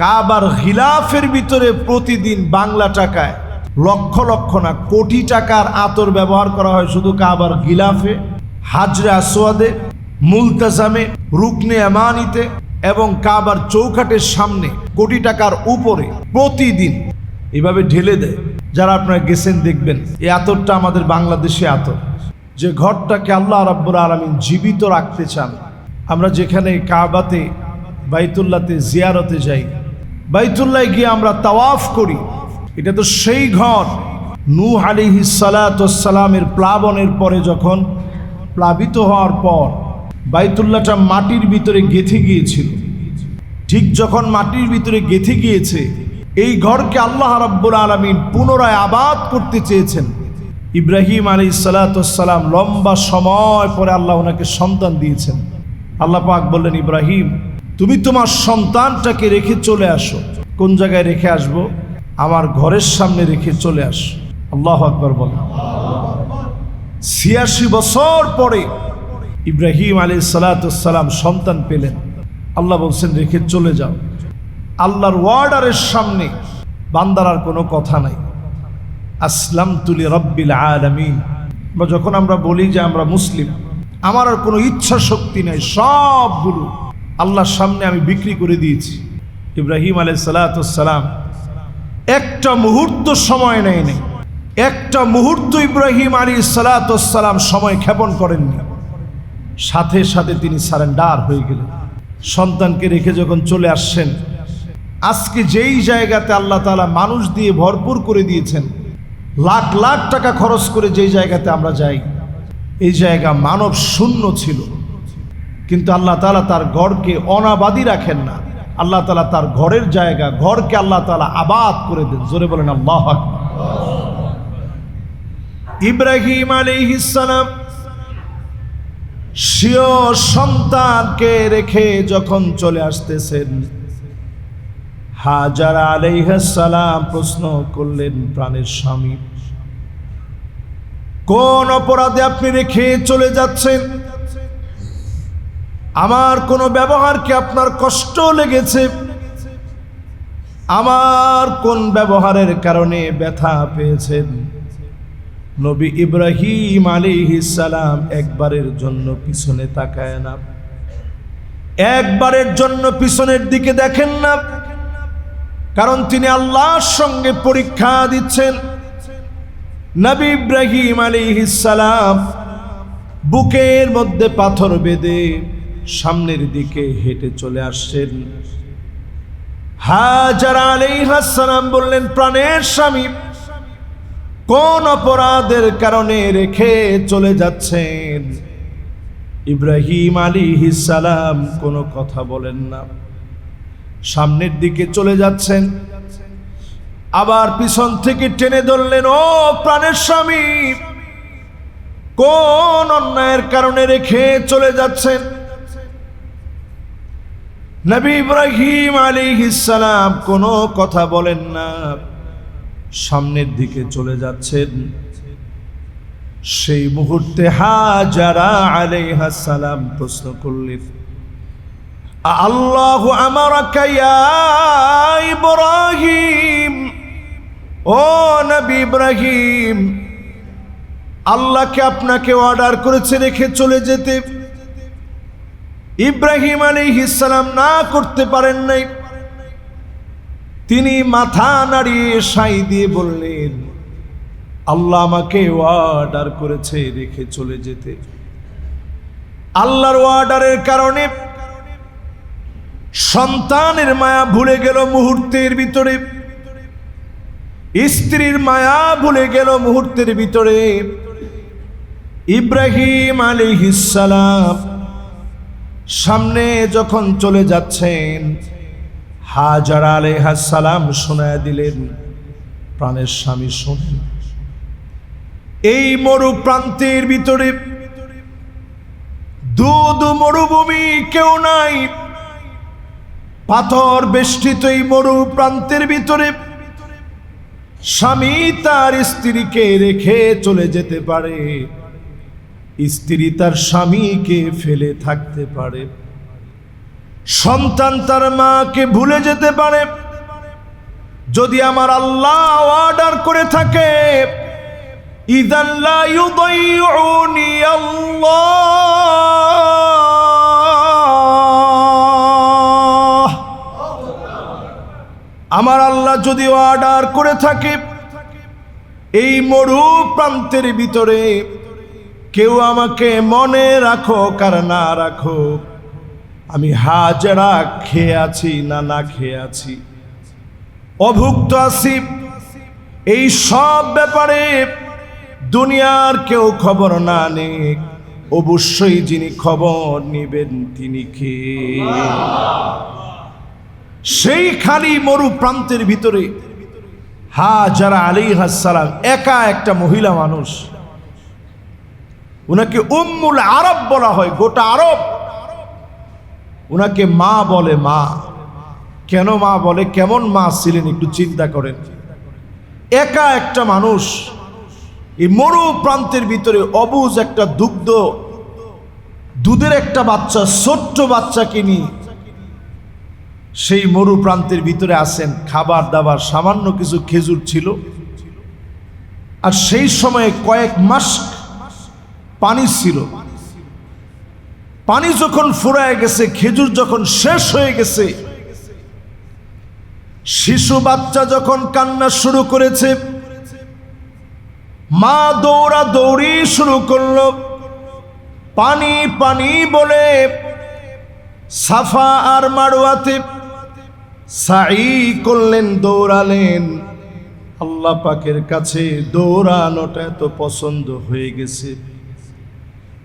কাবার খিলাফের ভিতরে প্রতিদিন বাংলা টাকায় লক্ষ লক্ষ না কোটি টাকার আতর ব্যবহার করা হয় শুধু কাবার গিলাফে হাজরে আসোয়াদে মুলতাজামে, রুকনে আমানিতে এবং কাবার চৌকাটের সামনে কোটি টাকার উপরে প্রতিদিন এভাবে ঢেলে দেয়। যারা আপনারা গেছেন দেখবেন এই আতরটা আমাদের বাংলাদেশে আতর। যে ঘরটাকে আল্লাহ রাব্বুর আলমিন জীবিত রাখতে চান, আমরা যেখানে কাবাতে, বাইতুল্লাতে জিয়ারতে যাই বাইতুল্লায় গিয়ে আমরা তাওয়াফ করি। এটা তো সেই ঘর। নূ আলিহি সালাতামের প্লাবনের পরে যখন প্লাবিত হওয়ার পর বাইতুল্লাহটা মাটির ভিতরে গেথে গিয়েছিল। ঠিক যখন মাটির ভিতরে গেথে গিয়েছে, এই ঘরকে আল্লাহ রাব্বুল আলমিন পুনরায় আবাদ করতে চেয়েছেন। ইব্রাহিম আলী সালাতাম লম্বা সময় পরে আল্লাহ ওনাকে সন্তান দিয়েছেন। আল্লাহ পাক বললেন, ইব্রাহিম তুমি তোমার সন্তানটাকে রেখে চলে আসো। কোন জায়গায় রেখে আসব? আমার ঘরের সামনে রেখে চলে আস। আল্লাহ আকবর বল। ছিয়াশি বছর পরে ইব্রাহিম আলী সালাতাম সন্তান পেলেন। আল্লাহ বলছেন, রেখে চলে যাও। আল্লাহর ওয়ার্ডারের সামনে বান্দার আর কোনো কথা নাই। আসলাম তুলি রব্বিল আলমিন। বা যখন আমরা বলি যে আমরা মুসলিম, আমার আর কোনো ইচ্ছা শক্তি নেই, সবগুলো আল্লাহর সামনে আমি বিক্রি করে দিয়েছি। ইব্রাহিম আলাই সালাতাম একটা মুহূর্ত সময় নেয় নেই একটা মুহূর্ত ইব্রাহিম আলী সালাতাম সময় ক্ষেপণ করেননি। সাথে সাথে তিনি সারেন্ডার হয়ে গেলেন। সন্তানকে রেখে যখন চলে আসছেন, আজকে যেই জায়গাতে আল্লাহ তালা মানুষ দিয়ে ভরপুর করে দিয়েছেন, লাখ লাখ টাকা খরচ করে যেই জায়গাতে আমরা যাই, এই জায়গা মানব শূন্য ছিল। কিন্তু আল্লাহ তালা তার ঘরকে অনাবাদী রাখেন না। আল্লাহ তালা তার ঘরের জায়গা, ঘরকে আল্লাহ তালা আবাদ করে দেন। জোরে বলেন, আল্লাহ। ইব্রাহিম আলিহিসালাম সিও সন্তানকে রেখে যখন চলে আসতেছেন, হাজার আলাইহাসালাম প্রশ্ন করলেন প্রাণের স্বামী, কোন অপরাধে আপনি রেখে চলে যাচ্ছেন? আমার কোনো ব্যবহার কি আপনার কষ্ট লেগেছে? আমার কোন ব্যবহারের কারণে ব্যথা পেয়েছেন নবী ইব্রাহিম সালাম একবারের জন্য পিছনে তাকায় না। একবারের জন্য পিছনের দিকে দেখেন না। কারণ তিনি আল্লাহর সঙ্গে পরীক্ষা দিচ্ছেন। নবী ইব্রাহিম সালাম বুকের মধ্যে পাথর বেঁধে সামনের দিকে হেঁটে চলে আসছেন। হাজার আলাইহাসালাম বললেন, প্রাণের স্বামী, কোন অপরাধের কারণে রেখে চলে যাচ্ছেন? ইব্রাহিম আলী সালাম কোনো কথা বলেন না। সামনের দিকে চলে যাচ্ছেন। আবার পিছন থেকে টেনে ধরলেন, ও প্রাণের স্বামী, কোন অন্যায়ের কারণে রেখে চলে যাচ্ছেন? নবী ইব্রাহিম আলী সালাম কোনো কথা বলেন না। সামনের দিকে চলে যাচ্ছেন। সেই মুহূর্তে হাজারা আলাইহা সালাম প্রশ্ন করলেন আল্লাহ আমার ইব্রাহিম? ও নবী ইব্রাহিম, আল্লাহকে আপনাকে অর্ডার করেছে রেখে চলে যেতে। ইব্রাহিম আলী সালাম না করতে পারেন নাই। তিনি মাথা নাড়িয়ে সাই দিয়ে বললেন, আল্লাহ আমাকে ওয়ার্ডার করেছে রেখে চলে যেতে। আল্লাহর ওয়ার্ডারের কারণে সন্তানের মায়া ভুলে গেল মুহূর্তের ভিতরে। স্ত্রীর মায়া ভুলে গেল মুহূর্তের ভিতরে। ইব্রাহিম আলী সালাম সামনে যখন চলে যাচ্ছেন, হাজার আলেহা সালাম শোনায় দিলেন, প্রাণের স্বামী শোনেন। এই মরু প্রান্তের ভিতরে দুধ মরুভূমি কেউ নাই। পাথর বেষ্টিত এই মরু প্রান্তের ভিতরে স্বামী তার স্ত্রীকে রেখে চলে যেতে পারে। স্ত্রী তার স্বামীকে ফেলে থাকতে পারে। সন্তান তার মাকে ভুলে যেতে পারে। যদি আমার আল্লাহ অর্ডার করে থাকে আমার আল্লাহ যদি অর্ডার করে থাকে, এই মরু প্রান্তের ভিতরে কেউ আমাকে মনে রাখো, কার না রাখো। আমি হাজারা খেয়ে আছি না না খেয়ে আছি। অভুক্ত আছি। এই সব ব্যাপারে দুনিয়ার কেউ খবর না নেক। অবশ্যই যিনি খবর নেবেন, তিনি কে? সেই খালি মরু প্রান্তের ভিতরে হা যারা আলী হাসালাম একা একটা মহিলা মানুষ। উনাকে উম্মুল আরব বলা হয়, গোটা আরব। উনাকে মা বলে মা। কেন মা বলে? কেমন মা ছিলেন? একটু চিন্তা করেন। একা একটা মানুষ, এই মরু প্রান্তের ভিতরে অবুজ একটা দুগ্ধ, দুধের একটা বাচ্চা, ছোট্ট বাচ্চাকে নিয়ে সেই মরু প্রান্তের ভিতরে আসেন। খাবার দাবার, সামান্য কিছু খেজুর ছিল। আর সেই সময়ে কয়েক মাস পানি ছিল। পানি যখন ফুরায় গেছে, খেজুর যখন শেষ হয়ে গেছে, শিশু বাচ্চা যখন কান্না শুরু করেছে, মা দৌড়া দৌড়ি শুরু করল। পানি পানি বলে সাফা আর মারোয়াতে সাই করলেন, দৌড়ালেন। আল্লাহ পাকের কাছে দৌড়ানোটা এত পছন্দ হয়ে গেছে।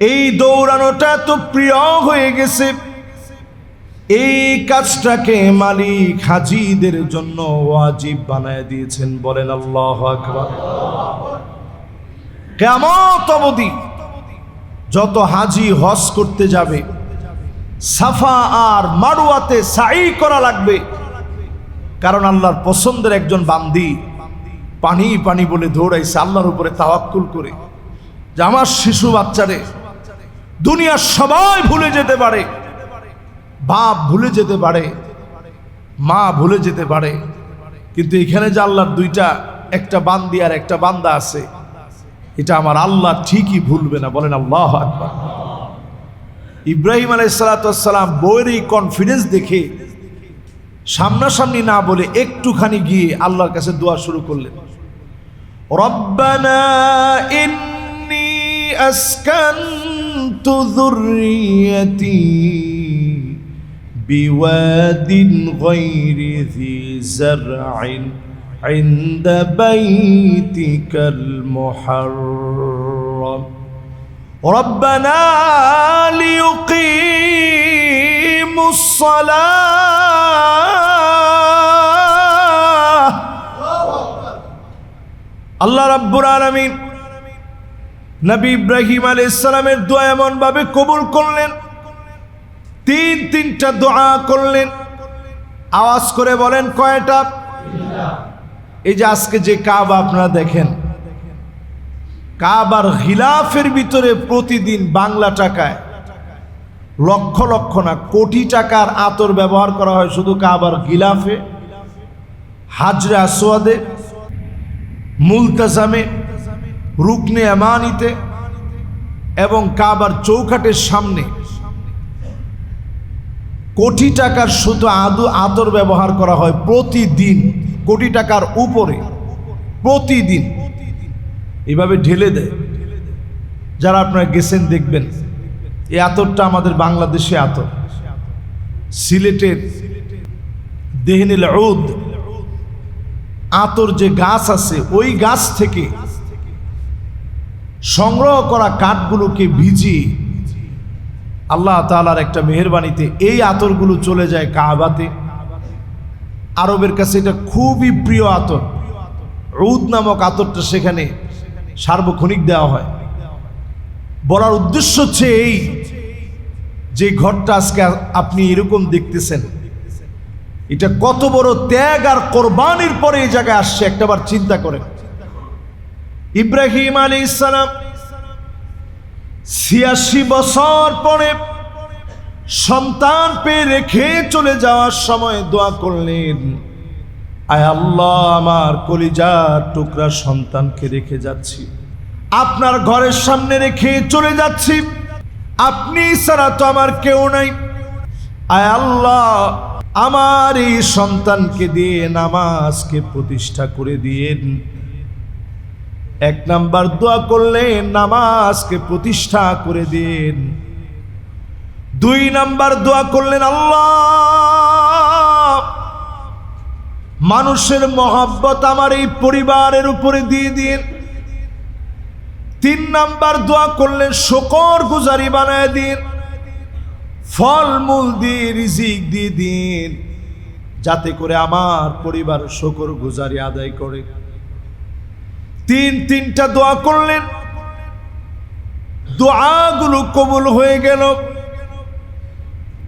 এই দৌড়ানোটা এত প্রিয় হয়ে গেছে। এই কাজটাকে মালিক হাজিদের জন্য ওয়াজিব বানায় দিয়েছেন, বলেন আল্লাহ আকবার। কেমত অবধি যত হাজি হজ করতে যাবে, সাফা আর মারুয়াতে সাই করা লাগবে। কারণ আল্লাহর পছন্দের একজন বান্দি পানি পানি বলে দৌড়াইছে, আল্লাহর উপরে তাওয়াক্কুল করে। যে আমার শিশু বাচ্চারে দুনিয়ার সবাই ভুলে যেতে পারে। বাপ ভুলে যেতে পারে। মা ভুলে যেতে পারে। কিন্তু এখানে যে আল্লাহর দুইটা, একটা বান্দি আর একটা বান্দা আছে, এটা আমার আল্লাহ ঠিকই ভুলবে না। বলেন আল্লাহ আকবার। ইব্রাহিম আলাইসালাম বইয়ের এই কনফিডেন্স দেখে সামনাসামনি না বলে একটুখানি গিয়ে আল্লাহর কাছে দোয়া শুরু করলেন। রব্বানা ইন্নি আসকানতু ذريتي بواد غير ذي زرع عند بيتك المحرم ربنا ليقيموا الصلاة الله رب العالمين নবী ইব্রাহিম আলাইহিস সালামের দোয়া এমন ভাবে কবুল করলেন। তিন, তিনটা দোয়া করলেন। আওয়াজ করে বলেন, কয়টা? এই যে আজকে যে কাবা আপনারা দেখেন, কাবার খিলাফের ভিতরে প্রতিদিন বাংলা টাকায় লক্ষ লক্ষ না, কোটি টাকার আতর ব্যবহার করা হয় শুধু কাবার গিলাফে হাজরা আসোয়াদে, মুলতাজামে রুকনে আমানিতে এবং কাবার চৌকাটের সামনে। কোটি টাকার শুধু আদু আতর ব্যবহার করা হয় প্রতিদিন। কোটি টাকার উপরে। প্রতিদিন। এভাবে ঢেলে দেয়। যারা আপনারা গেছেন, দেখবেন। এই আতরটা আমাদের বাংলাদেশে আতর। সিলেটের দেহনিল আতর যে গাছ আছে, ওই গাছ থেকে সংগ্রহ করা কাঠগুলোকে ভিজিয়ে আল্লাহ তালার একটা মেহরবানিতে এই আতরগুলো চলে যায় কাবাতে। আরবের কাছে এটা খুবই প্রিয় আতর। রৌদ নামক আতরটা সেখানে সার্বক্ষণিক দেওয়া হয়। বলার উদ্দেশ্য হচ্ছে এই যে ঘরটা আজকে আপনি এরকম দেখতেছেন। এটা কত বড় ত্যাগ আর কোরবানির পরে এই জায়গায় আসছে, একটাবার চিন্তা করেন। ইব্রাহিম আলী ইসলাম ছিয়াশি বছর পরে সন্তান পেয়ে রেখে চলে যাওয়ার সময় দোয়া করলেন, আয় আল্লাহ, আমার কলিজার টুকরা সন্তানকে রেখে যাচ্ছি। আপনার ঘরের সামনে রেখে চলে যাচ্ছি। আপনি ছাড়া তো আমার কেউ নাই। আয় আল্লাহ, আমার এই সন্তানকে দিয়ে নামাজকে প্রতিষ্ঠা করে দিয়েন। এক নাম্বার দোয়া করলেন, নামাজকে প্রতিষ্ঠা করে দিন। দুই নাম্বার দোয়া করলেন, আল্লাহ, মানুষের মহাব্বত আমার এই পরিবারের উপরে দিয়ে দিন। তিন নাম্বার দোয়া করলেন, শকর গুজারি বানায় দিন। ফলমূল দিয়ে রিজিক দিয়ে দিন, যাতে করে আমার পরিবার শকর গুজারি আদায় করে। তিন, তিনটা দোয়া করলেন। দোয়াগুলো কবুল হয়ে গেল।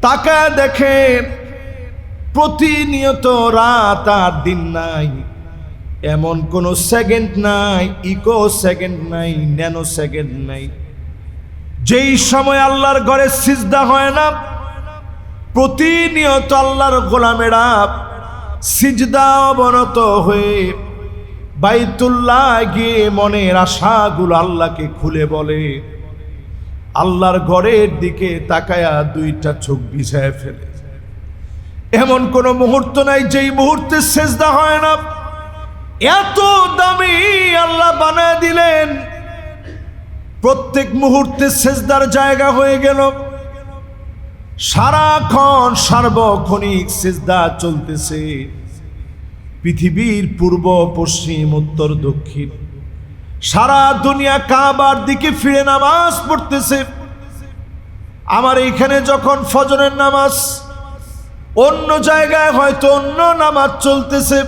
তাকা দেখেন প্রতিনিয়ত রাত আর দিন নাই। এমন কোনো সেকেন্ড নাই, ইকো সেকেন্ড নাই, ন্যানো সেকেন্ড নাই। যেই সময় আল্লাহর ঘরে সিজদা হয় না, প্রতিনিয়ত আল্লাহর গোলামেরা সিজদা অবনত হয়ে বাইতুল্লাহ গিয়ে মনের আশাগুলো আল্লাহকে খুলে বলে। আল্লাহর ঘরের দিকে তাকায়া দুইটা চোখ বিছায় ফেলে। এমন কোন মুহূর্ত নাই যেই মুহূর্তে সেজদা হয় না। এত দামি আল্লাহ বানায় দিলেন। প্রত্যেক মুহূর্তে সেজদার জায়গা হয়ে গেল। সারাক্ষণ সার্বক্ষণিক সেজদা চলতেছে। পৃথিবীর পূর্ব, পশ্চিম, উত্তর, দক্ষিণ। সারা দুনিয়া কাবার দিকে ফিরে নামাজ পড়তেছে। আমার এইখানে যখন ফজরের নামাজ, অন্য জায়গায় হয়তো অন্য নামাজ চলতেছে।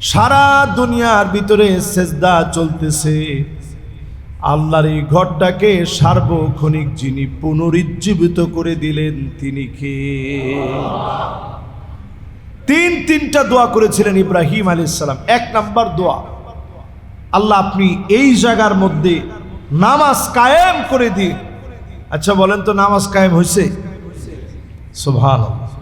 সারা দুনিয়ার ভিতরে সেজদা চলতেছে। আল্লাহর এই ঘরটাকে সার্বক্ষণিক যিনি পুনরুজ্জীবিত করে দিলেন, তিনি কে? তিন তিনটা দোয়া করেছিলেন ইব্রাহিম আলী সালাম এক নাম্বার দোয়া, আল্লাহ আপনি এই জায়গার মধ্যে নামাজ কায়েম করে দিন। আচ্ছা বলেন তো নামাজ কায়েম হয়েছে সোভান